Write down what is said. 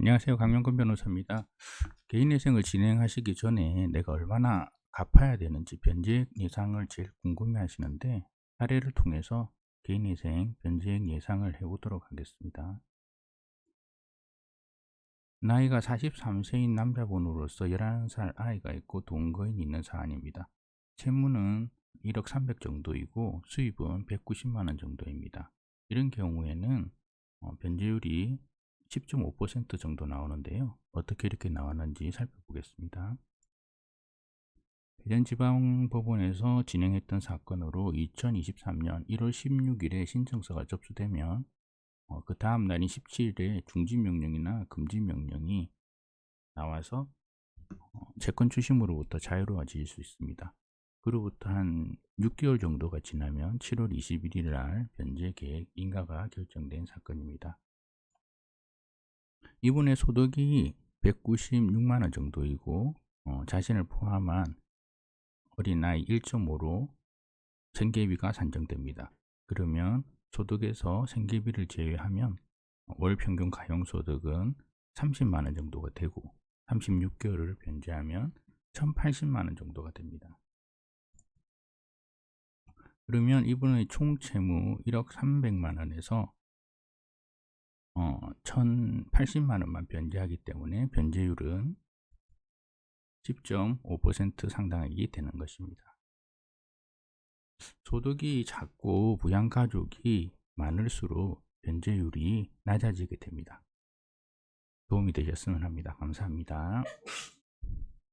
안녕하세요. 강명근 변호사입니다. 개인회생을 진행하시기 전에 내가 얼마나 갚아야 되는지 변제액 예상을 제일 궁금해 하시는데 사례를 통해서 개인회생 변제액 예상을 해보도록 하겠습니다. 나이가 43세인 남자분으로서 11살 아이가 있고 동거인이 있는 사안입니다. 채무는 1억 300 정도이고 수입은 190만원 정도입니다. 이런 경우에는 어, 변제율이 10.5% 정도 나오는데요. 어떻게 이렇게 나왔는지 살펴보겠습니다. 대전지방법원에서 진행했던 사건으로 2023년 1월 16일에 신청서가 접수되면 어, 그 다음 날인 17일에 중지명령이나 금지명령이 나와서 어, 채권 추심으로부터 자유로워질 수 있습니다. 그로부터 한 6개월 정도가 지나면 7월 21일 날 변제 계획 인가가 결정된 사건입니다. 이분의 소득이 196만 원 정도이고 어, 자신을 포함한 어린아이 1.5로 생계비가 산정됩니다. 그러면 소득에서 생계비를 제외하면 월 평균 가용소득은 30만원 정도가 되고 36개월을 변제하면 1080만원 정도가 됩니다. 그러면 이분의 총 채무 1억 300만원에서 어, 1080만 원만 변제하기 때문에 변제율은 10.5% 상당하게 되는 것입니다. 소득이 작고 부양가족이 많을수록 변제율이 낮아지게 됩니다. 도움이 되셨으면 합니다. 감사합니다.